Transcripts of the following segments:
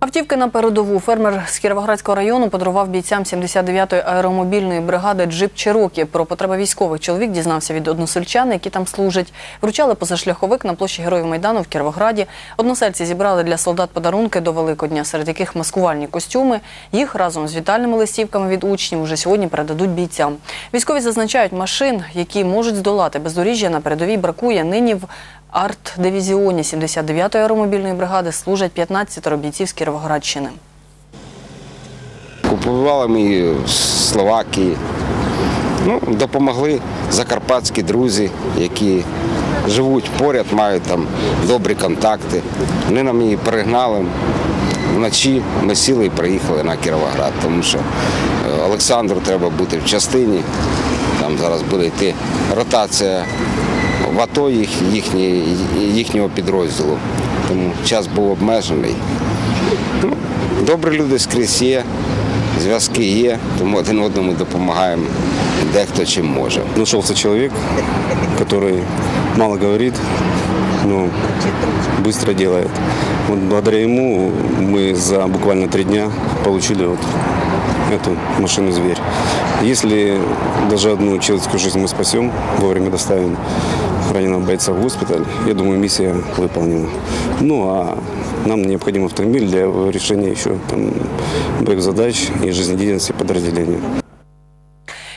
Автівки на передову фермер з Кіровоградського району подарував бійцям 79-ї аеромобільної бригади джип Чирокі. Про потреби військових чоловік дізнався від односельчан, які там служать. Вручали позашляховик на площі Героїв Майдану в Кіровограді. Односельці зібрали для солдат подарунки до Великодня, серед яких маскувальні костюми. Їх разом з вітальними листівками від учнів уже сьогодні передадуть бійцям. Військові зазначають, машин, які можуть здолати бездоріжжя на передовій, бракує нині в арт-дивізіоні 79-ї аеромобільної бригади служать 15 бійців з Кіровоградщини. Купували ми Словакії. Ну, допомогли закарпатські друзі, які живуть поряд, мають там добрі контакти. Вони нам її перегнали. Вночі ми сіли і приїхали на Кіровоград, тому що е, Олександру треба бути в частині. Там зараз буде йти ротація в АТО їх, їхні, їхнього підрозділу. Тому час був обмежений. Ну, Добрі люди скрізь є, зв'язки є, тому один одному допомагаємо дехто чим може. Нашелся человек, который мало говорит, но быстро делает. Вот благодаря ему мы за буквально три дня получили вот эту машину «Зверь». Если даже одну человеческую жизнь мы спасем, вовремя доставим раненого бойца в госпиталь, я думаю, миссия выполнена. Ну, а нам необходим автомобиль для решения еще боевых задач и жизнедеятельности подразделения.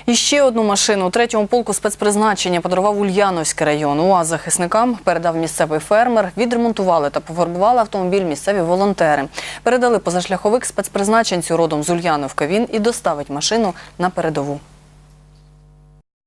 І ще одну машину у третьому полку спецпризначення подарував Ульяновський район. УАЗ захисникам передав місцевий фермер. Відремонтували та пофарбували автомобіль місцеві волонтери. Передали позашляховик спецпризначенцю родом з Ульяновка. Він і доставить машину на передову.